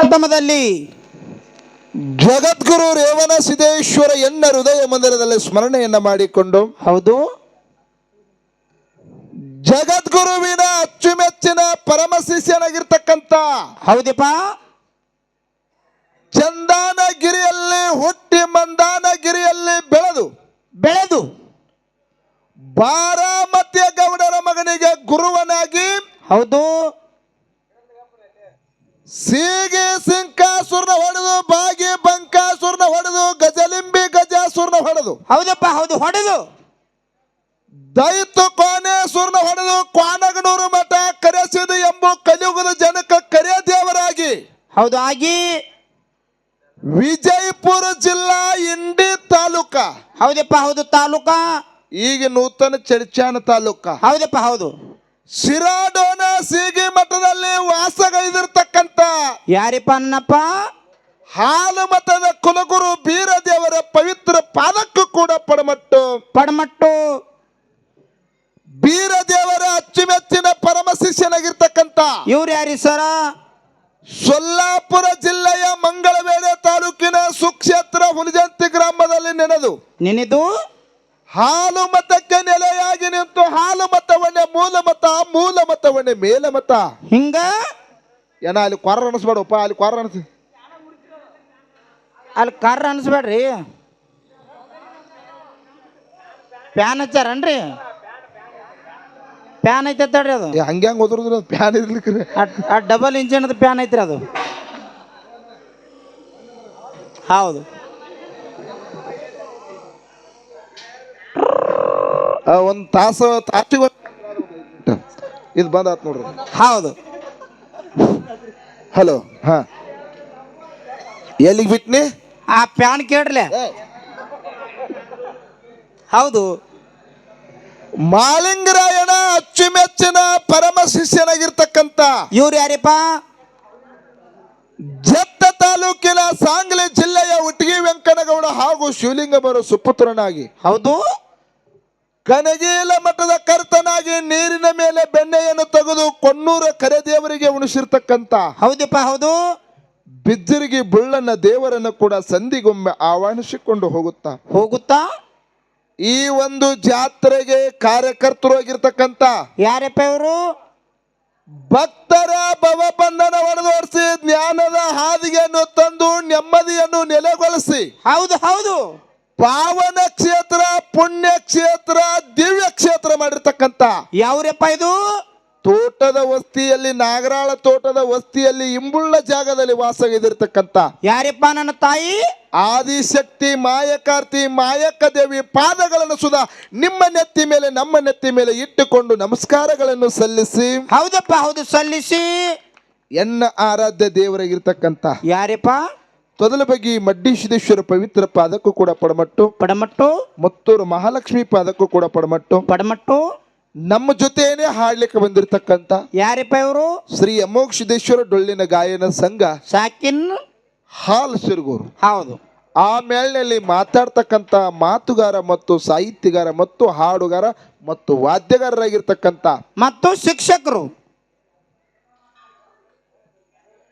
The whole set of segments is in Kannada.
ಪ್ರಥಮದಲ್ಲಿ ಜಗದ್ಗುರು ರೇವಣ ಸಿದ್ದೇಶ್ವರ ಎನ್ನ ಹೃದಯ ಮಂದಿರದಲ್ಲಿ ಸ್ಮರಣೆಯನ್ನ ಮಾಡಿಕೊಂಡು ಹೌದು. ಜಗದ್ಗುರುವಿನ ಅಚ್ಚುಮೆಚ್ಚಿನ ಪರಮ ಶಿಷ್ಯನಾಗಿರ್ತಕ್ಕಂಥ ಹೌದಪ್ಪ. ಚಂದಾನಗಿರಿಯಲ್ಲಿ ಹುಟ್ಟಿ ಮಂದಾನಗಿರಿಯಲ್ಲಿ ಬೆಳೆದು ಬೆಳೆದು ಬಾರಾಮತಿಯ ಗೌಡರ ಮಗನಿಗೆ ಗುರುವನಾಗಿ ಹೌದು. ಸೀಗೆ ಸಿಂಕಾಸುರನ ಹೊಡೆದು ಬಾಗಿ ಬಂಕಾಸುರನ ಹೊಡೆದು ಗಜಲಿಂಬಿ ಗಜಾಸುರನ ಹೊಡೆದು. ಹೌದಪ್ಪ ಹೌದು ಹೊಡೆದು. ದೈತು ಕೋನೇಶ್ವರನ ಹೊಡೆದು ಕ್ವಾನಗನೂರು ಮಠ ಕರೆಸಿದು ಎಂಬ ಕಲಿಯುಗದ ಜನಕ ಕರೆ ದೇವರಾಗಿ. ಹೌದಾಗಿ ಆಗಿ. ವಿಜಯಪುರ ಜಿಲ್ಲಾ ಇಂಡಿ ತಾಲೂಕ. ಹೌದಪ್ಪ ಹೌದು ತಾಲೂಕ. ಈಗ ನೂತನ ಚರ್ಚಾನ ತಾಲೂಕ. ಹೌದಪ್ಪ ಹೌದು. ಸಿರಾಡೋನ ಸೀಗಿ ಮಠದಲ್ಲಿ ವಾಸಗೈದಿರ್ತಕ್ಕಂತ ಯಾರಿಪ್ಪ ಅನ್ನಪ್ಪ ಹಾಲು ಮಠದ ಕುಲಗುರು ಬೀರದೇವರ ಪವಿತ್ರ ಪಾದಕ್ಕೂ ಕೂಡ ಪಡಮಟ್ಟು. ಪಡಮಟ್ಟು. ಬೀರದೇವರ ಅಚ್ಚುಮೆಚ್ಚಿನ ಪರಮ ಶಿಷ್ಯನಾಗಿರ್ತಕ್ಕಂತ ಇವ್ರು ಯಾರಿ ಸರ? ಸೊಲ್ಲಾಪುರ ಜಿಲ್ಲೆಯ ಮಂಗಳವೇಳೆ ತಾಲೂಕಿನ ಸುಕ್ಷೇತ್ರ ಹುಲಿಜಂತಿ ಗ್ರಾಮದಲ್ಲಿ ನೆನೆದು ನೆನೆದು ಹಾಲು ಮತಕ್ಕೆ ನೆಲೆಯಾಗಿ ನಿಂತು ಹಾಲು ಮತವನ್ನೇ ಮೂಲ ಮತ ಮೂಲ ಮತವನ್ನೇ ಮೇಲ ಮತ ಹಿಂಗ? ಏನ ಅಲ್ಲಿ ಕೊರ ಅನಿಸ್ಬೇಡಪ್ಪ ಅಲ್ಲಿ ಕೊರ ಅನಿಸ್ ಅಲ್ಲಿ ಕರ್ರ ಅನಿಸ್ಬೇಡ್ರಿ. ಪ್ಯಾನ್ ಹಚ್ಚಾರನ್ರಿ? ಪ್ಯಾನ್ ಐತೆ ತಡ್ರಿ ಅದು. ಹಂಗೆ ಹಂಗೆ ಓದ್ರದ್ರ ಪ್ಯಾನ್ ಇರ್ಲಿಕ್ಕೆ ಆ- ಡಬಲ್ ಇಂಜಿನ್ದು ಪ್ಯಾನ್ ಐತ್ರಿ ಅದು. ಹೌದು. ಒಂದು ತಾಸು ತಾಸಿಗೆ ಇದು ಬಂದ್ ಆತ್ ನೋಡ್ರಿ. ಹೌದು. ಹಲೋ ಹಾ. ಎಲ್ಲಿಗೆ ಬಿಟ್ನಿ? ಆ ಪ್ಯಾನ್ ಕೇಳ್ರಲೆ. ಹೌದು. ಮಾಲಿಂಗರಾಯಣ ಅಚ್ಚುಮೆಚ್ಚಿನ ಪರಮ ಶಿಷ್ಯನಾಗಿರ್ತಕ್ಕಂಥ ಇವ್ರು ಯಾರಿಪ್ಪ? ಜತ್ತ ತಾಲೂಕಿನ ಸಾಂಗ್ಲಿ ಜಿಲ್ಲೆಯ ಉಟ್ಗಿ ವೆಂಕನಗೌಡ ಹಾಗೂ ಶಿವಲಿಂಗ ಬರೋ ಸುಪುತ್ರನಾಗಿ. ಹೌದು. ಕನಗೀಲ ಮಠದ ಕರ್ತನಾಗಿ ನೀರಿನ ಮೇಲೆ ಬೆಣ್ಣೆಯನ್ನು ತೆಗೆದು ಕೊನ್ನೂರ ಕರೆದೇವರಿಗೆ ಉಣಿಸಿರ್ತಕ್ಕಂತ ಹೌದಪ್ಪ ಹೌದು. ಬಿಜ್ಜರಿಗೆ ಬುಳ್ಳನ ದೇವರನ್ನು ಕೂಡ ಸಂಧಿಗೊಮ್ಮೆ ಆಹ್ವಾನಿಸಿಕೊಂಡು ಹೋಗುತ್ತಾ? ಹೋಗುತ್ತಾ? ಈ ಒಂದು ಜಾತ್ರೆಗೆ ಕಾರ್ಯಕರ್ತರು ಆಗಿರ್ತಕ್ಕಂತ ಯಾರಪ್ಪ ಇವರು? ಭಕ್ತರ ಭವಬಂಧನ ಹೊಡೆದೋಡಿಸಿ ಜ್ಞಾನದ ಹಾದಿಗೆಯನ್ನು ತಂದು ನೆಮ್ಮದಿಯನ್ನು ನೆಲೆಗೊಳಿಸಿ. ಹೌದು ಹೌದು. ಪಾವನ ಕ್ಷೇತ್ರ ಪುಣ್ಯ ಕ್ಷೇತ್ರ ದಿವ್ಯ ಕ್ಷೇತ್ರ ಮಾಡಿರ್ತಕ್ಕಂಥ ಯಾವ್ರಪ್ಪ ಇದು? ತೋಟದ ವಸ್ತಿಯಲ್ಲಿ ನಾಗರಾಳ ತೋಟದ ವಸ್ತಿಯಲ್ಲಿ ಇಂಬುಳ್ಳ ಜಾಗದಲ್ಲಿ ವಾಸವಿದಿರ್ತಕ್ಕಂಥ ಯಾರಪ್ಪ ನನ್ನ ತಾಯಿ? ಆದಿಶಕ್ತಿ ಮಾಯಕಾರ್ತಿ ಮಾಯಕ ದೇವಿ ಪಾದಗಳನ್ನು ಸುಧಾ ನಿಮ್ಮ ನೆತ್ತಿ ಮೇಲೆ ನಮ್ಮ ನೆತ್ತಿ ಮೇಲೆ ಇಟ್ಟುಕೊಂಡು ನಮಸ್ಕಾರಗಳನ್ನು ಸಲ್ಲಿಸಿ. ಹೌದಪ್ಪ ಹೌದು ಸಲ್ಲಿಸಿ. ಎನ್ನ ಆರಾಧ್ಯ ದೇವರಾಗಿರ್ತಕ್ಕಂಥ ಯಾರಪ್ಪ? ತೊದಲ ಬಗ್ಗೆ ಮಡ್ಡಿ ಸಿದ್ದೇಶ್ವರ ಪವಿತ್ರ ಪಾದಕ್ಕೂ ಕೂಡ ಪಡಮಟ್ಟು. ಪಡಮಟ್ಟು. ಮತ್ತೂರು ಮಹಾಲಕ್ಷ್ಮಿ ಪಾದಕ್ಕೂ ಕೂಡ ಪಡಮಟ್ಟು. ಪಡಮಟ್ಟು. ನಮ್ಮ ಜೊತೆಯೇ ಹಾಡ್ಲಿಕ್ಕೆ ಬಂದಿರತಕ್ಕಂತ ಯಾರಪ್ಪ ಇವರು? ಶ್ರೀ ಅಮೋಘ ಸಿದ್ದೇಶ್ವರ ಡೊಳ್ಳಿನ ಗಾಯನ ಸಂಘ. ಸಾಕಿನ್. ಹಾಲ್ ಸಿರುಗೂರು. ಹೌದು. ಆ ಮೇಳನಲ್ಲಿ ಮಾತಾಡ್ತಕ್ಕಂಥ ಮಾತುಗಾರ ಮತ್ತು ಸಾಹಿತ್ಯಗಾರ ಮತ್ತು ಹಾಡುಗಾರ ಮತ್ತು ವಾದ್ಯಗಾರರಾಗಿರ್ತಕ್ಕಂಥ ಮತ್ತು ಶಿಕ್ಷಕರು.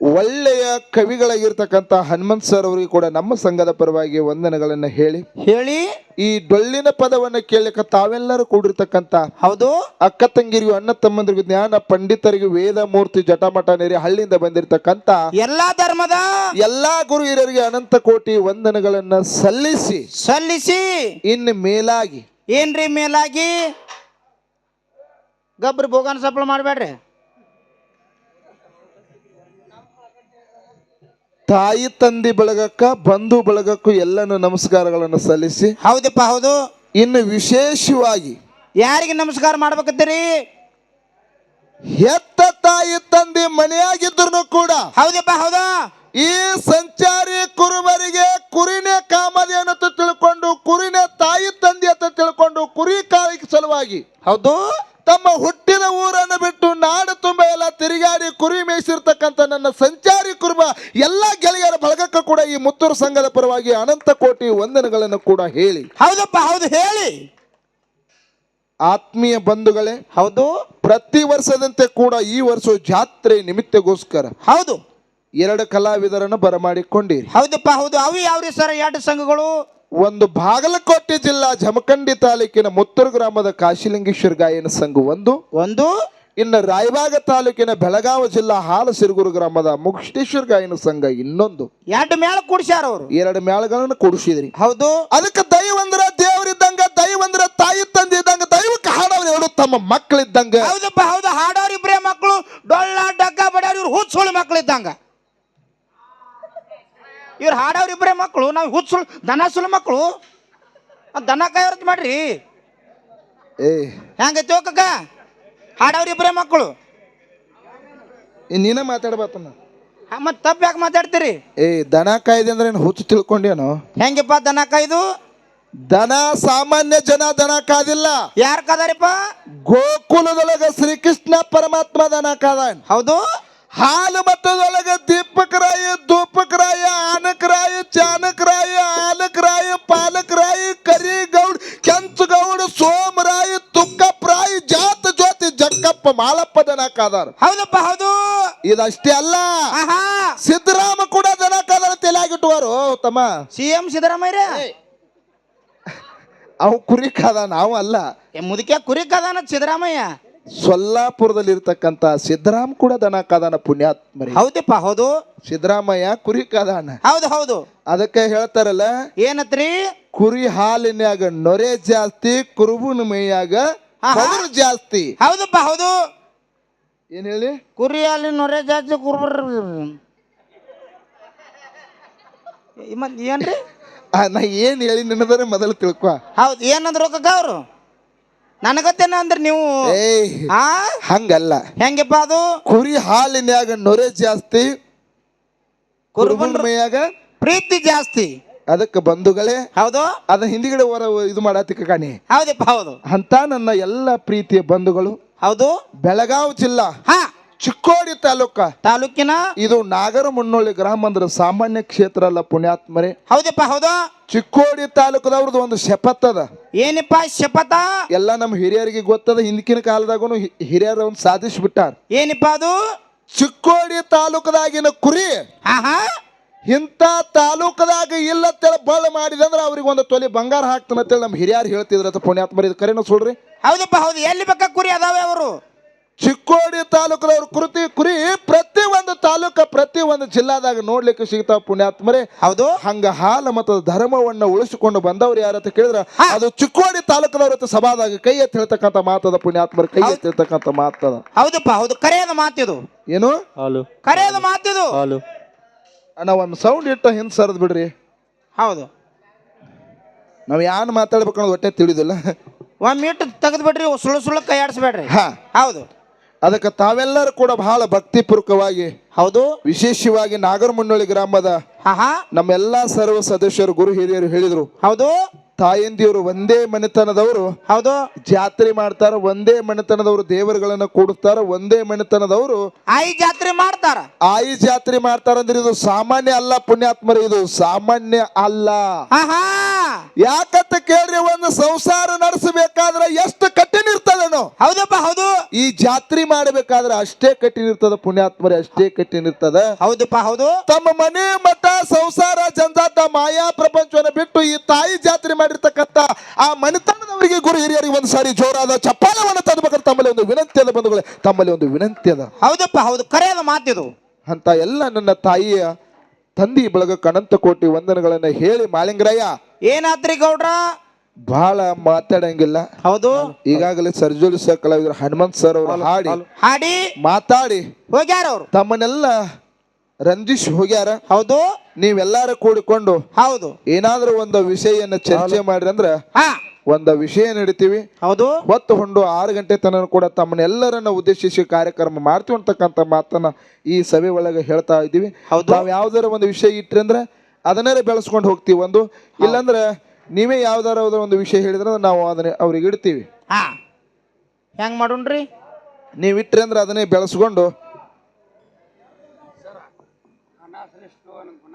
ಒಳ್ಳೆಯ ಕವಿಗಳಾಗಿರ್ತಕ್ಕಂಥ ಹನುಮಂತ್ ಸರ್ ಅವರಿಗೆ ಕೂಡ ನಮ್ಮ ಸಂಘದ ಪರವಾಗಿ ವಂದನೆಗಳನ್ನು ಹೇಳಿ. ಹೇಳಿ. ಈ ಡೊಳ್ಳಿನ ಪದವನ್ನ ಕೇಳಲಿಕ್ಕೆ ತಾವೆಲ್ಲರೂ ಕೂಡಿರ್ತಕ್ಕಂಥ ಹೌದು. ಅಕ್ಕ ತಂಗಿರಿಗೂ ಅಣ್ಣ ತಮ್ಮಂದ್ರಿಗೂ ಜ್ಞಾನ ಪಂಡಿತರಿಗೂ ವೇದ ಮೂರ್ತಿ ಜಟಮಟ ನೆರೆ ಹಳ್ಳಿಯಿಂದ ಬಂದಿರತಕ್ಕಂತ ಎಲ್ಲಾ ಧರ್ಮದ ಎಲ್ಲಾ ಗುರು ಹಿರಿಯರಿಗೆ ಅನಂತ ಕೋಟಿ ವಂದನೆಗಳನ್ನ ಸಲ್ಲಿಸಿ ಸಲ್ಲಿಸಿ. ಇನ್ನು ಮೇಲಾಗಿ. ಏನ್ರಿ ಮೇಲಾಗಿ? ಗಬ್ರಿ ಭೋಗನ ಸಪ್ಲ ಮಾಡಬೇಡ್ರಿ. ತಾಯಿ ತಂದೆ ಬಳಗಕ್ಕ ಬಂಧು ಬಳಗಕ್ಕೂ ಎಲ್ಲಾನು ನಮಸ್ಕಾರಗಳನ್ನು ಸಲ್ಲಿಸಿ. ಹೌದಪ್ಪ ಹೌದು. ಇನ್ನು ವಿಶೇಷವಾಗಿ ಯಾರಿಗೆ ನಮಸ್ಕಾರ ಮಾಡ್ಬೇಕತ್ತೀರಿ ಹೆತ್ತ ತಾಯಿ ತಂದೆ ಮನೆಯಾಗಿದ್ರು ಕೂಡ ಹೌದಪ್ಪ ಹೌದಾ. ಈ ಸಂಚಾರಿ ಕುರುಬರಿಗೆ ಕುರಿನೇ ಕಾಮದಿ ಅಂತ ತಿಳ್ಕೊಂಡು ಕುರಿನೇ ತಾಯಿ ತಂದೆ ಅಂತ ತಿಳ್ಕೊಂಡು ಕುರಿ ಕಾಯಿ ಸಲುವಾಗಿ ಹೌದು. ತಮ್ಮ ಹುಟ್ಟಿನ ಊರನ್ನು ಬಿಟ್ಟು ನಾಡು ತುಂಬ ಎಲ್ಲ ತಿರುಗಾಡಿ ಕುರಿ ಮೇಯಿಸಿರ್ತಕ್ಕಂಥ ನನ್ನ ಸಂಚಾರಿ ಕುರುಬ ಎಲ್ಲ ಗೆಳೆಯರ ಬಳಗಕ್ಕೂ ಕೂಡ ಈ ಮುತ್ತೂರು ಸಂಘದ ಪರವಾಗಿ ಅನಂತ ಕೋಟಿ ವಂದನೆಗಳನ್ನು ಕೂಡ ಹೇಳಿ. ಹೌದಪ್ಪ ಹೌದು ಹೇಳಿ. ಆತ್ಮೀಯ ಬಂಧುಗಳೇ ಹೌದು. ಪ್ರತಿ ವರ್ಷದಂತೆ ಕೂಡ ಈ ವರ್ಷ ಜಾತ್ರೆ ನಿಮಿತ್ತಗೋಸ್ಕರ ಹೌದು. ಎರಡು ಕಲಾವಿದರನ್ನು ಬರಮಾಡಿಕೊಂಡಿರಿ. ಹೌದಪ್ಪ ಹೌದು. ಅವು ಯಾವ್ರಿ ಸರ್ ಎರಡು ಸಂಘಗಳು? ಒಂದು ಬಾಗಲಕೋಟೆ ಜಿಲ್ಲಾ ಜಮಖಂಡಿ ತಾಲೂಕಿನ ಮುತ್ತೂರು ಗ್ರಾಮದ ಕಾಶಿಲಿಂಗೇಶ್ವರ ಗಾಯನ ಸಂಘ ಒಂದು. ಒಂದು. ಇನ್ನು ರಾಯಬಾಗ ತಾಲೂಕಿನ ಬೆಳಗಾವಿ ಜಿಲ್ಲಾ ಹಾಲ ಸಿರುಗುರು ಗ್ರಾಮದ ಮುಕ್ತೇಶ್ವರ ಗಾಯನ ಸಂಘ ಇನ್ನೊಂದು. ಎರಡು ಮೇಳ ಕೂಡಿಸ್ಯಾರ ಅವರು. ಎರಡು ಮೇಳಗಳನ್ನು ಕೂಡಿಸಿದ್ರಿ. ಹೌದು. ಅದಕ್ಕೆ ದೈವಂದ್ರ ದೇವರಿದ್ದಂಗ ದೈವಂದ್ರ ತಾಯಿ ತಂದಿದ್ದಂಗ ದೈವಕ್ಕೆ ಹಾಡೋರು ಎರಡು ತಮ್ಮ ಮಕ್ಕಳಿದ್ದಂಗ ಹೌದಪ್ಪ ಹೌದು. ಹಾಡೋರ್ ಇಬ್ರೇ ಮಕ್ಕಳು ಡೊಳ್ಳ ಡಗ್ಗ ಬಡಾರಿ ಇವ್ರು ಹುಚ್ಚುಳು ಮಕ್ಕಳು ಇದ್ದಂಗ ಇವ್ರು ಹಾಡೋರ್ ಇಬ್ಬರೇ ಮಕ್ಕಳು ನಾವು ಹುಚ್ಚುಳು ದನ ಸುಳ್ಳು ಮಕ್ಕಳು ದನ ಕಾಯೋರ್ತ್ ಮಾಡ್ರಿ. ಏ. ಹೆಂಗೈತಿ ಹೋಗಕ್ಕ ಹಾಡೋರ್ ಇಬ್ಬರೇ ಮಕ್ಕಳು ನೀನೇ ನೀನ ಮಾತಾಡ್ಬಾತಮ್ಮ ಮತ್ತೆ ತಪ್ಪು ಯಾಕೆ ಮಾತಾಡ್ತೀರಿ? ಏ ದನ ಕಾಯ್ದೆ ಅಂದ್ರೆ ಏನು ಹುಚ್ಚು ತಿಳ್ಕೊಂಡೇನು? ಹೆಂಗಪ್ಪ ದನ ಕಾಯ್ದು? ದನ ಸಾಮಾನ್ಯ ಜನ ದನ ಕಾದಿಲ್ಲ. ಯಾರು ಕದಾರಿಪ್ಪ? ಗೋಕುಲದೊಳಗ ಶ್ರೀಕೃಷ್ಣ ಪರಮಾತ್ಮ ದನ ಕಾದ ಹೌದು. ಹಾಲು ಮಟ್ಟದೊಳಗ ಕಾದಾರ ಹೌದಪ್ಪ ಹೌದು. ಇದಷ್ಟೇ ಅಲ್ಲ. ಆಹಾ. ಸಿದ್ದರಾಮ ಕೂಡ ದನ ಕಾದಾರ ತಲೆಯಾಗಿಟ್ಟುವರು ತಮ್ಮ. ಸಿ ಎಂ ಸಿದ್ದರಾಮಯ್ಯ ಅವು ಕುರಿ ಕಾದ ನಾವು ಅಲ್ಲ. ಏ ಮುದುಕೆ ಕುರಿ ಕದಾನ ಸಿದ್ದರಾಮಯ್ಯ. ಸೊಲ್ಲಾಪುರದಲ್ಲಿ ಇರ್ತಕ್ಕಂತ ಸಿದ್ದರಾಮ್ ಕೂಡ ದನ ಕಾದಾನ ಪುಣ್ಯಾತ್ಮರಿ. ಹೌದಪ್ಪ ಹೌದು. ಸಿದ್ದರಾಮಯ್ಯ ಕುರಿ ಕಾದಾನ ಹೌದು ಹೌದು. ಅದಕ್ಕೆ ಹೇಳ್ತಾರಲ್ಲ ಏನತ್ರಿ? ಕುರಿ ಹಾಲಿನ್ಯಾಗ ನೊರೆ ಜಾಸ್ತಿ ಕುರುಬುನ ಮೈಯಾಗ ಜಾಸ್ತಿ. ಹೌದಪ್ಪ ಹೌದು. ಏನ್ ಹೇಳಿ? ಕುರಿ ಅಲ್ಲಿ ನೊರೆ ಜಾಸ್ತಿ ಕುರ್ಬರ್ ಮತ್ತೆ ಏನ್ರಿ? ಆ, ನಾ ಏನು ಹೇಳಿ ನಿನ್ನದರೆ ಮೊದಲು ತಿಳ್ಕೊ. ಹೌದು ಏನಂದ್ರು ಕಕ್ಕ ಅವರು? ನನಗತ್ತೇನ ಅಂದ್ರೆ ನೀವು ಏಯ್ ಆ? ಹಂಗಲ್ಲ. ಹೆಂಗಪ್ಪ ಅದು? ಕುರಿ ಹಾಲಿನ್ಯಾಗ ನೊರೆ ಜಾಸ್ತಿ ಕುರುಬನ ಮೈಯಾಗ ಪ್ರೀತಿ ಜಾಸ್ತಿ. ಅದಕ್ಕೆ ಬಂಧುಗಳೇ. ಹೌದು. ಅದ ಹಿಂದಿಗಡೆ ಹೊರ ಇದು ಮಾಡತ್ತಿಕ ಕಾಣಿ. ಹೌದಪ್ಪ ಹೌದು. ಅಂತ ನನ್ನ ಎಲ್ಲ ಪ್ರೀತಿಯ ಬಂಧುಗಳು. ಹೌದು? ಬೆಳಗಾವಿ ಜಿಲ್ಲಾ ಹಾ. ಚಿಕ್ಕೋಡಿ ತಾಲೂಕ. ತಾಲೂಕಿನ? ಇದು ನಾಗರ ಮುನ್ನೋಳಿ ಗ್ರಾಮ ಅಂದ್ರೆ ಸಾಮಾನ್ಯ ಕ್ಷೇತ್ರ ಅಲ್ಲ ಪುಣ್ಯಾತ್ಮರೇ. ಹೌದಪ್ಪ ಹೌದು. ಚಿಕ್ಕೋಡಿ ತಾಲೂಕದವ್ರದ್ದು ಒಂದು ಶಪಥ ಅದ. ಏನಪ್ಪ ಶಪಥ? ಎಲ್ಲ ನಮ್ಮ ಹಿರಿಯರಿಗೆ ಗೊತ್ತದ ಹಿಂದಿನ ಕಾಲದಾಗೂ ಹಿರಿಯರು ಒಂದು ಸಾಧಿಸ್ಬಿಟ್ಟಾರ. ಏನಪ್ಪ ಅದು? ಚಿಕ್ಕೋಡಿ ತಾಲೂಕದಾಗಿನ ಕುರಿ. ಆಹಾ. ಹಾ ಇಂಥ ತಾಲೂಕದಾಗ ಇಲ್ಲತ್ತೇಳಿ ಬಳ ಮಾಡಿದಂದ್ರೆ ಅವ್ರಿಗೆ ಒಂದು ತೊಲಿ ಬಂಗಾರ ಹಾಕ್ತಾನಂತೇಳಿ ನಮ್ಮ ಹಿರಿಯರು ಹೇಳ್ತಿದ್ರು ಪುಣ್ಯಾತ್ಮರಿ. ಇದು ಕರೆನ ಸುಳ್ರಿ? ಹೌದಪ್ಪ ಹೌದು. ಎಲ್ಲಿ ಬೇಕಾ ಕುರಿ ಅದಾವೆ ಅವರು? ಚಿಕ್ಕೋಡಿ ತಾಲೂಕದವ್ರ ಕೃತಿ ಕುರಿ ಪ್ರತಿ ಒಂದು ತಾಲೂಕ ಪ್ರತಿ ಒಂದು ಜಿಲ್ಲಾದಾಗ ನೋಡ್ಲಿಕ್ಕೆ ಸಿಗ್ತಾವ ಪುಣ್ಯಾತ್ಮರೇ. ಹೌದು. ಹಂಗ ಹಾಲ ಮತ್ತು ಧರ್ಮವನ್ನ ಉಳಿಸಿಕೊಂಡು ಬಂದವ್ರು ಯಾರತ್ತ ಕೇಳಿದ್ರ ಅದು ಚಿಕ್ಕೋಡಿ ತಾಲೂಕದವ್ರ ಸಭಾದಾಗ ಕೈ ಎತ್ತಿ ಹೇಳ್ತಕ್ಕಂಥ ಮಾತದ ಪುಣ್ಯಾತ್ಮರ ಕೈ ಎತ್ತಿ ಹೇಳ್ತಕ್ಕಂಥ ಮಾತದ. ಹೌದಪ್ಪ ಹೌದು. ಕರೆಯದ ಮಾತಿದು. ಏನು? ಹಾಲು. ಕರೆಯದ ಮಾತಿದು. ಹಾಲು. ಅಣ್ಣ ಒಂದು ಸೌಂಡ್ ಇಟ್ಟು ಹಿಂದೆ ಸರದ್ ಬಿಡ್ರಿ. ಹೌದು. ನಾವು ಯಾರು ಮಾತಾಡ್ಬೇಕು ಅನ್ನೋದು ಒಟ್ಟೆ ತಿಳಿದಿಲ್ಲ. ಒಂದು ಮೀಟ್ ತೆಗೆದು ಬಿಡ್ರಿ ಸುಳ್ಳು ಸುಳ್ಳು ಕೈ ಆಡಿಸ್ಬೇಡ್ರಿ. ಹಾ. ಹೌದು. ಅದಕ್ಕೆ ತಾವೆಲ್ಲರೂ ಕೂಡ ಬಹಳ ಭಕ್ತಿಪೂರ್ವಕವಾಗಿ ಹೌದು. ವಿಶೇಷವಾಗಿ ನಾಗರಮುನ್ನೋಳಿ ಗ್ರಾಮದ ಹಾ ಹಾ. ನಮ್ಮೆಲ್ಲಾ ಸರ್ವ ಸದಸ್ಯರು ಗುರು ಹಿರಿಯರು ಹೇಳಿದರು. ಹೌದು. ತಾಯಂದಿಯವರು ಒಂದೇ ಮನೆತನದವರು. ಹೌದು. ಜಾತ್ರೆ ಮಾಡ್ತಾರ ಒಂದೇ ಮನೆತನದವರು ದೇವರುಗಳನ್ನ ಕೂಡಿಸ್ತಾರ ಒಂದೇ ಮನೆತನದವರು ಆಯಿ ಜಾತ್ರೆ ಮಾಡ್ತಾರ. ಆಯಿ ಜಾತ್ರೆ ಮಾಡ್ತಾರಂದ್ರೆ ಇದು ಸಾಮಾನ್ಯ ಅಲ್ಲ ಪುಣ್ಯಾತ್ಮರು ಇದು ಸಾಮಾನ್ಯ ಅಲ್ಲ. ಆಹಾ. ಯಾಕಂತ ಕೇಳ್ರಿ ಒಂದು ಸಂಸಾರ ನಡೆಸಬೇಕಾದ್ರೆ ಎಷ್ಟು ಕಠಿಣ ಇರ್ತದನು. ಹೌದಪ್ಪ ಹೌದು. ಈ ಜಾತ್ರೆ ಮಾಡಬೇಕಾದ್ರೆ ಅಷ್ಟೇ ಕಠಿಣ ಇರ್ತದ ಪುಣ್ಯಾತ್ಮರೇ ಅಷ್ಟೇ ಕಠಿಣ ಇರ್ತದ. ಹೌದಪ್ಪ ಹೌದು. ತಮ್ಮ ಮನೆ ಮಠ ಸಂಸಾರ ಜಂಜಾಟ ಮಾಯಾ ಪ್ರಪಂಚವನ್ನು ಬಿಟ್ಟು ಈ ತಾಯಿ ಜಾತ್ರೆ ಮಾಡಿರ್ತಕ್ಕಂಥ ಆ ಮನೆತನದವರಿಗೆ ಗುರು ಹಿರಿಯರಿಗೆ ಒಂದು ಸಾರಿ ಜೋರಾದ ಚಪ್ಪಾಲವನ್ನು ತಂದ್ಬೇಕಾದ್ರೆ ತಮ್ಮಲ್ಲಿ ಒಂದು ವಿನಂತಿ ಅದ ಬಂಧುಗಳೇ ತಮ್ಮಲ್ಲಿ ಒಂದು ವಿನಂತಿ ಅದ. ಹೌದಪ್ಪ ಹೌದು. ಕರೆಯದ ಮಾತಿದು ಅಂತ ಎಲ್ಲ ನನ್ನ ತಾಯಿಯ ತಂದಿ ಬಳಗ ಕಣಂತ ಕೋಟಿ ವಂದನಗಳನ್ನ ಹೇಳಿ ಮಾಲಿಂಗರಯ್ಯ ಏನಾದ್ರಿ ಗೌಡ್ರ? ಬಹಳ ಮಾತಾಡಂಗಿಲ್ಲ. ಹೌದು. ಈಗಾಗಲೇ ಸರ್ಜೋಲಿ ಸರ್ ಕಲಾವಿದರು ಹನುಮಂತ್ ಸರ್ ಅವರು ಹಾಡಿ ಹಾಡಿ. ಮಾತಾಡಿ ಹೋಗ್ಯಾರ ಅವ್ರು? ತಮ್ಮನ್ನೆಲ್ಲ ರಂಜಿಶ್ ಹೋಗ್ಯಾರ? ಹೌದು. ನೀವೆಲ್ಲಾರು ಕೂಡಿಕೊಂಡು ಹೌದು. ಏನಾದ್ರೂ ಒಂದು ವಿಷಯನ ಚರ್ಚೆ ಮಾಡ್ರಿ ಅಂದ್ರ ಒಂದ ವಿಷಯ ನಡಿತೀವಿ. ಹೌದು. ಹೊತ್ತು ಹೊಂಡು ಆರು ಗಂಟೆ ತನಕ ಕೂಡ ತಮ್ಮನ್ನೆಲ್ಲರನ್ನ ಉದ್ದೇಶಿಸಿ ಕಾರ್ಯಕ್ರಮ ಮಾಡ್ತೀವಿ ಅಂತಕ್ಕಂಥ ಮಾತನ್ನ ಈ ಸಭೆ ಒಳಗೆ ಹೇಳ್ತಾ ಇದ್ದೀವಿ. ಹೌದು. ನಾವು ಯಾವ್ದಾರ ಒಂದು ವಿಷಯ ಇಟ್ರಿ ಅಂದ್ರೆ ಅದನ್ನೇ ಬೆಳೆಸ್ಕೊಂಡು ಹೋಗ್ತೀವಿ ಒಂದು. ಇಲ್ಲಾಂದ್ರೆ ನೀವೇ ಯಾವ್ದಾರ ಒಂದು ವಿಷಯ ಹೇಳಿದ್ರೆ ನಾವು ಅದನ್ನ ಅವ್ರಿಗೆ ಇಡ್ತೀವಿ. ಹಾ. ಹೆಂಗ್ ಮಾಡೋಣ್ರಿ? ನೀವು ಇಟ್ರಿ ಅಂದ್ರೆ ಅದನ್ನೇ ಬೆಳೆಸ್ಕೊಂಡು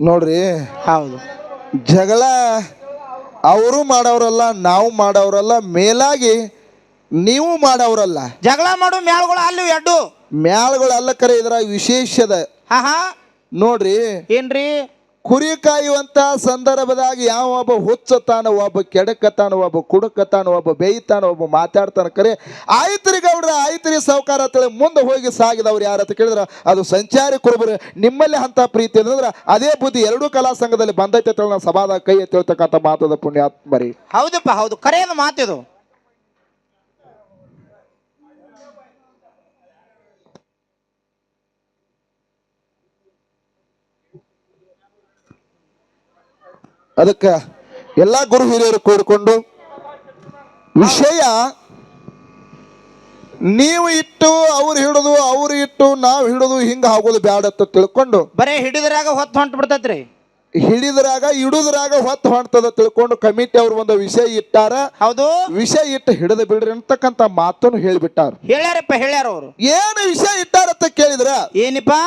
ನೋಡ್ರಿ. ಹೌದು. ಜಗಳ ಅವರು ಮಾಡವ್ರಲ್ಲ ನಾವು ಮಾಡವ್ರಲ್ಲ ಮೇಲಾಗಿ ನೀವು ಮಾಡವ್ರಲ್ಲ. ಜಗಳ ಮಾಡು ಮ್ಯಾಳ್ಗಳು ಅಲ್ಲಿ ಎಡ್ಡು. ಮ್ಯಾಳ್ಗಳು ಅಲ್ಲ ಕರೆ ಇದ್ರ ವಿಶೇಷದ. ಹಾ ಹಾ ನೋಡ್ರಿ. ಏನ್ರಿ? ಕುರಿ ಕಾಯುವಂಥ ಸಂದರ್ಭದಾಗ ಯಾವ ಒಬ್ಬ ಹುಚ್ಚತಾನ ಒಬ್ಬ ಕೆಡಕತಾನ ಒಬ್ಬ ಕುಡಕತಾನ ಒಬ್ಬ ಬೇಯ್ತಾನ ಒಬ್ಬ ಮಾತಾಡ್ತಾನ ಕರೆ, ಆಯ್ತ್ರಿ ಗೌಡ್ರ, ಆಯ್ತ್ರಿ ಸಾವುಕಾರ ಅಂತೇಳಿ ಮುಂದೆ ಹೋಗಿ ಸಾಗಿದವ್ರು ಯಾರ ಅಂತ ಕೇಳಿದ್ರೆ, ಅದು ಸಂಚಾರಿ ಕುರುಬರು. ನಿಮ್ಮಲ್ಲಿ ಅಂತ ಪ್ರೀತಿ ಅಂದ್ರೆ ಅದೇ ಬುದ್ಧಿ ಎರಡೂ ಕಲಾ ಸಂಘದಲ್ಲಿ ಬಂದೈತೆ ಅಂತೇಳಿ ಸಭಾದ ಕೈ ಎತ್ತಿರ್ತಕ್ಕಂಥ ಮಾತದ ಪುಣ್ಯಾತ್ಮರಿ. ಹೌದಪ್ಪ, ಹೌದು. ಕರೆಯನ್ನು ಮಾತಿದು ಅದಕ್ಕೆ ಎಲ್ಲ ಗುರು ಹಿರಿಯರು ಕೂಡಿಕೊಂಡು ವಿಷಯ ನೀವು ಇಟ್ಟು ಅವ್ರು ಹಿಡಿದು ಅವ್ರು ಇಟ್ಟು ನಾವು ಹಿಡಿದು ಹಿಂಗ ಆಗೋದು ಬ್ಯಾಡ ಅಂತ ತಿಳ್ಕೊಂಡು ಬರೇ ಹಿಡಿದ್ರಾಗ ಹೊತ್ತು ಹೊಂಟು ಬಿಡ್ತೈತ್ರಿ. ಹಿಡಿದ್ರಾಗ ಇಡುದ್ರಾಗ ಹೊತ್ತು ಹೊಂಟದ ತಿಳ್ಕೊಂಡು ಕಮಿಟಿ ಅವ್ರು ಒಂದು ವಿಷಯ ಇಟ್ಟಾರ ಹೌದು. ವಿಷಯ ಇಟ್ಟು ಹಿಡಿದು ಬಿಡ್ರಿ ಅಂತಕ್ಕಂತ ಮಾತನ್ನು ಹೇಳಿಬಿಟ್ಟಾರ. ಹೇಳ್ಯಾರಪ್ಪ ಹೇಳ್ಯಾರ ಅವರು. ಏನು ವಿಷಯ ಇಟ್ಟಾರತ್ತ ಕೇಳಿದ್ರ ಏನಪ್ಪಾ?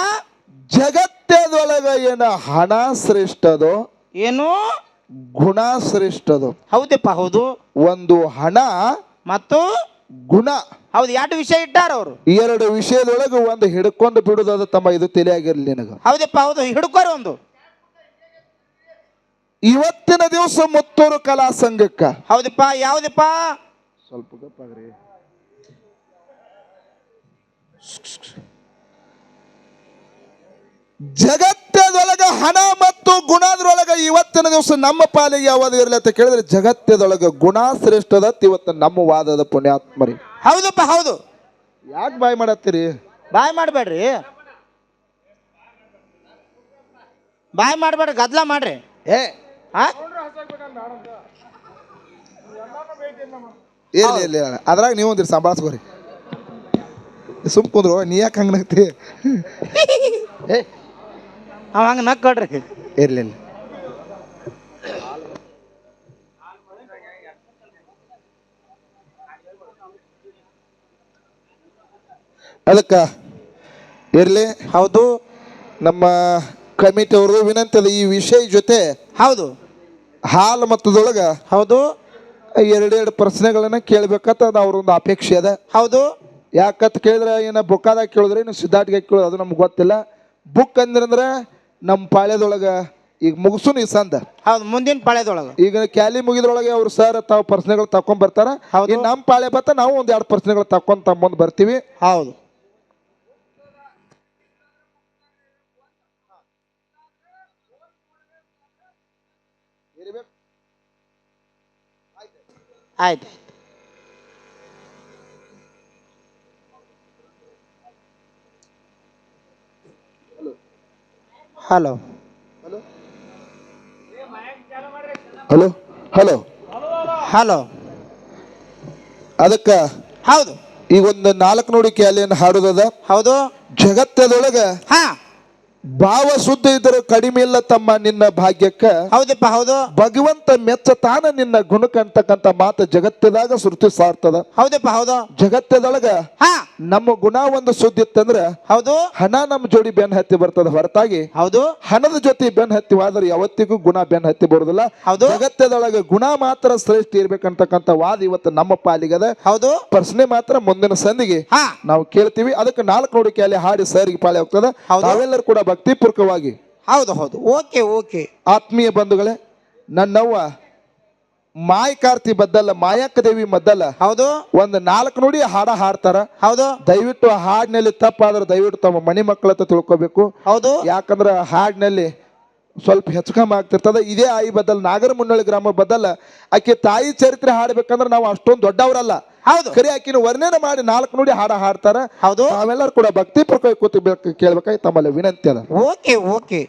ಜಗತ್ತದೊಳಗ ಏನ ಹಣ ಶ್ರೇಷ್ಠದೋ ಏನು? ಗುಣ ಶ್ರೇಷ್ಠದು. ಹೌದಪ್ಪ ಹೌದು. ಒಂದು ಹಣ ಮತ್ತು? ಗುಣ. ಹೌದು ಎರಡು ವಿಷಯ ಇಟ್ಟಾರ ಅವರು. ಎರಡು ವಿಷಯದೊಳಗೆ ಒಂದು ಹಿಡ್ಕೊಂಡು ಬಿಡುದದ ತಮ್ಮ ಇದು ತಿಳಿಯಾಗಿರ್ಲಿ ನಿನಗ. ಹೌದಪ್ಪ ಹೌದು ಹಿಡ್ಕೋರಿ ಒಂದು. ಇವತ್ತಿನ ದಿವಸ ಮುತ್ತೂರು ಕಲಾ ಸಂಘಕ್ಕ. ಹೌದಪ್ಪ ಯಾವ್ದಪ್ಪ? ಸ್ವಲ್ಪ ಗಪ್ಪಾಗ್ರಿ ಜಗತ್ತದೊಳಗ ಹಣ ಮತ್ತು ಗುಣದ್ರೊಳಗ ಇವತ್ತಿನ ದಿವಸ ನಮ್ಮ ಪಾಲಿಗೆ ಯಾವಾಗ ಇರಲಿ ಅಂತ ಕೇಳಿದ್ರೆ ಜಗತ್ತದೊಳಗ ಗುಣ ಶ್ರೇಷ್ಠದ ಇವತ್ತು ನಮ್ಮ ವಾದದ ಪುಣ್ಯಾತ್ಮರಿ. ಹೌದಪ್ಪ ಹೌದು. ಯಾಕೆ ಬಾಯ್ ಮಾಡತ್ತೀರಿ? ಬಾಯ್ ಮಾಡಬೇಡ್ರಿ. ಬಾಯ್ ಮಾಡಬೇಡ್ರಿ ಗದ್ಲ ಮಾಡ್ರಿ. ಏ. ಇಲ್ಲ ಇಲ್ಲ. ಅದ್ರಾಗ ನೀವು ಒಂದಿರಿ ಸಂಭಾಳಿಸ್ಕೋರಿ. ಸುಮ್ ಕುಂದ್ರು ನೀ ಯಾಕೆ ಹಂಗೆ ನಗ್ತಿ? ಏ. ಅವ ಹಂಗೆ ನಕ್ಕೊಡ್ರಿ ಇರ್ಲಿ. ಅದಕ್ಕ ಇರಲಿ. ಹೌದು. ನಮ್ಮ ಕಮಿಟಿ ಅವರು ವಿನಂತಿ ಅದ ಈ ವಿಷಯ ಜೊತೆ ಹೌದು. ಹಾಲು ಮತದೊಳಗ ಹೌದು. ಎರಡೆರಡು ಪ್ರಶ್ನೆಗಳನ್ನ ಕೇಳ್ಬೇಕಂತ ಅದು ಅವ್ರೊಂದು ಅಪೇಕ್ಷೆ ಅದ. ಹೌದು. ಯಾಕಂತ ಕೇಳಿದ್ರೆ ಏನ ಬುಕ್ಕಾದಾಗ ಕೇಳಿದ್ರೆ ಏನು ಸಿದ್ಧಾಟಿಗೆ ಕೇಳೋದು ಅದು ನಮ್ಗೆ ಗೊತ್ತಿಲ್ಲ. ಬುಕ್ ಅಂದ್ರಂದ್ರೆ ನಮ್ಮ ಪಾಳ್ಯದೊಳಗೆ ಈಗ ಮುಗಿಸುನು ಈ ಸಂದ. ಹೌದು ಮುಂದಿನ ಪಾಳ್ಯದೊಳಗೆ. ಈಗ ಕ್ಯಾಲಿ ಮುಗಿದ್ರೊಳಗೆ ಅವ್ರು ಸರ್ ತಾವು ಪ್ರಶ್ನೆಗಳು ತಕೊಂಡ್ ಬರ್ತಾರ. ಹೌದು. ನಮ್ಮ ಪಾಳ್ಯ ಬತ್ತ ನಾವು ಒಂದ್ ಎರಡು ಪ್ರಶ್ನೆಗಳು ತಕೊಂಡ್ ತಮ್ಮ ಬರ್ತೀವಿ. ಹೌದು. ಆಯ್ತು. ಹಲೋ. ಹಲೋ. ಹಲೋ. ಹಲೋ. ಅದಕ್ಕ ಹೌದು. ಈಗ ಒಂದು ನಾಲ್ಕು ನುಡಿ ಕ್ಯಾಲಿಯನ್ನು ಹಾಡುದದ? ಹೌದು. ಜಗತ್ತದೊಳಗ ಹಾ. ಭಾವ ಶುದ್ಧ ಇದ್ರೂ ಕಡಿಮೆ ಇಲ್ಲ ತಮ್ಮ ನಿನ್ನ ಭಾಗ್ಯಕ್ಕ. ಹೌದಪ್ಪ ಹೌದು. ಭಗವಂತ ಮೆಚ್ಚ ತಾನ ನಿನ್ನ ಗುಣಕ ಅಂತಕ್ಕಂತ ಮಾತು ಜಗತ್ತದಾಗ ಶ್ರುತಿ ಸಾರ್ತದ. ಹೌದಪ್ಪ ಹೌದು. ಜಗತ್ತದೊಳಗ ನಮ್ಮ ಗುಣ ಒಂದು ಸುದ್ದಿ ಇತ್ತಂದ್ರ ಹೌದು. ಹಣ ನಮ್ಮ ಜೋಡಿ ಬೆನ್ ಹತ್ತಿ ಬರ್ತದ. ಹೊರತಾಗಿ ಹೌದು. ಹಣದ ಜೊತೆ ಬೆನ್ ಹತ್ತಿ ಆದ್ರೆ ಯಾವತ್ತಿಗೂ ಗುಣ ಬೆನ್ ಹತ್ತಿ ಬರುದಿಲ್ಲ. ಹೌದು. ಜಗತ್ತದೊಳಗ ಗುಣ ಮಾತ್ರ ಶ್ರೇಷ್ಠ ಇರ್ಬೇಕಂತಕ್ಕಂತ ವಾದ ಇವತ್ತು ನಮ್ಮ ಪಾಲಿಗದ. ಹೌದು. ಪ್ರಶ್ನೆ ಮಾತ್ರ ಮುಂದಿನ ಸಂದಿಗೆ ನಾವು ಕೇಳ್ತೀವಿ. ಅದಕ್ಕೆ ನಾಲ್ಕು ನೋಡಿಕೆ ಅಲ್ಲಿ ಹಾಡಿ ಸರಿಗೆ ಪಾಳಿ ಹೋಗ್ತದ. ನಾವೆಲ್ಲರೂ ತಾವೆಲ್ಲರೂ ಕೂಡ ಭಕ್ತಿಪೂರ್ವಕವಾಗಿ ಹೌದು ಹೌದು. Okay okay. ಆತ್ಮೀಯ ಬಂಧುಗಳೇ ನನ್ನವ್ವ ಮಾಯ ಕಾರ್ತಿ ಬದ್ದಲ್ಲ ಮಾಯಕ್ಕ ದೇವಿ ಮದ್ದಲ್ಲ ಹೌದು. ಒಂದು ನಾಲ್ಕು ನೋಡಿ ಹಾಡ ಹಾಡ್ತಾರ. ಹೌದು. ದಯವಿಟ್ಟು ಆ ಹಾಡಿನಲ್ಲಿ ತಪ್ಪಾದ್ರೆ ದಯವಿಟ್ಟು ತಮ್ಮ ಮನೆ ಮಕ್ಕಳ ಹತ್ರ ತಿಳ್ಕೊಬೇಕು. ಹೌದು. ಯಾಕಂದ್ರೆ ಹಾಡಿನಲ್ಲಿ ಸ್ವಲ್ಪ ಹೆಚ್ಚು ಕಮ್ಮಿ ಆಗ್ತಿರ್ತದ. ಇದೇ ಆಯಿ ಬದಲ್ ನಾಗರ ಮುನ್ನಳ್ಳಿ ಗ್ರಾಮ ಬದಲ್ ಆಕೆ ತಾಯಿ ಚರಿತ್ರೆ ಹಾಡ್ಬೇಕಂದ್ರೆ ನಾವು ಅಷ್ಟೊಂದು ದೊಡ್ಡವರಲ್ಲ. ಹೌದು. ಕರಿ ಆಕಿನ ವರ್ಣನೆ ಮಾಡಿ ನಾಲ್ಕು ನೋಡಿ ಹಾಡ ಹಾಡ್ತಾರ. ಹೌದು. ನಾವೆಲ್ಲರೂ ಕೂಡ ಭಕ್ತಿ ಪ್ರಕಾರ ಕೂತು ಕೇಳ್ಬೇಕಾಗಿ ತಮ್ಮಲ್ಲಿ ವಿನಂತಿ ಅದ. Okay okay.